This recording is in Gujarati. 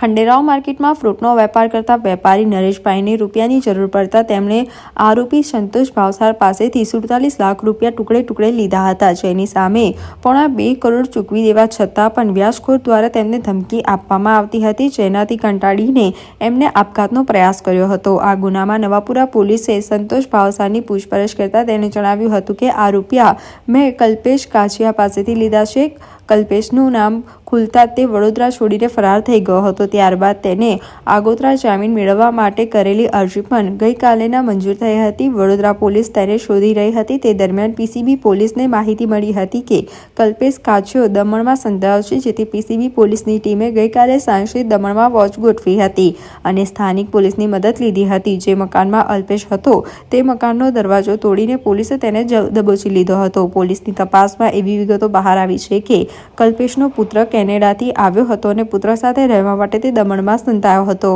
ખંડેરાવ માર્કેટમાં ફ્રૂટનો વેપાર કરતા વેપારી નરેશભાઈને રૂપિયાની જરૂર પડતા તેમણે આરોપી સંતોષ ભાવસાર પાસેથી સુડતાલીસ લાખ રૂપિયા ટુકડે ટુકડે લીધા હતા, જેની સામે પોણા બે કરોડ ચૂકવી દેવા છતાં પણ વ્યાજખોર દ્વારા તેમને ધમકી આપવામાં આવતી હતી, જેનાથી કંટાળીને એમને આપઘાતનો પ્રયાસ કર્યો હતો. આ ગુનામાં નવાપુરા પોલીસે સંતોષ ભાવસારની પૂછપરછ કરતા તેણે જણાવ્યું હતું કે, આ રૂપિયા મેં કલ્પેશ કાછિયા પાસેથી લીધા છે. કલ્પેશનું નામ ખુલતા તે વડોદરા છોડીને ફરાર થઈ ગયો હતો. ત્યારબાદ તેને આગોતરા જામીન મેળવવા માટે કરેલી અરજી પણ ગઈકાલેના મંજૂર થઈ હતી. વડોદરા પોલીસ તેને શોધી રહી હતી. તે દરમિયાન પીસીબી પોલીસને માહિતી મળી હતી કે કલ્પેશ કાછો દમણમાં સંતાયો છે, જેથી પીસીબી પોલીસની ટીમે ગઈકાલે સાંજે દમણમાં વોચ ગોઠવી હતી અને સ્થાનિક પોલીસની મદદ લીધી હતી. જે મકાનમાં અલ્પેશ હતો, તે મકાનનો દરવાજો તોડીને પોલીસે તેને દબોચી લીધો હતો. પોલીસની તપાસમાં એવી વિગતો બહાર આવી છે કે કલ્પેશનો પુત્ર કેનેડાથી આવ્યો હતો અને પુત્ર સાથે રહેવા માટે તે દમણમાં સંતાયો હતો.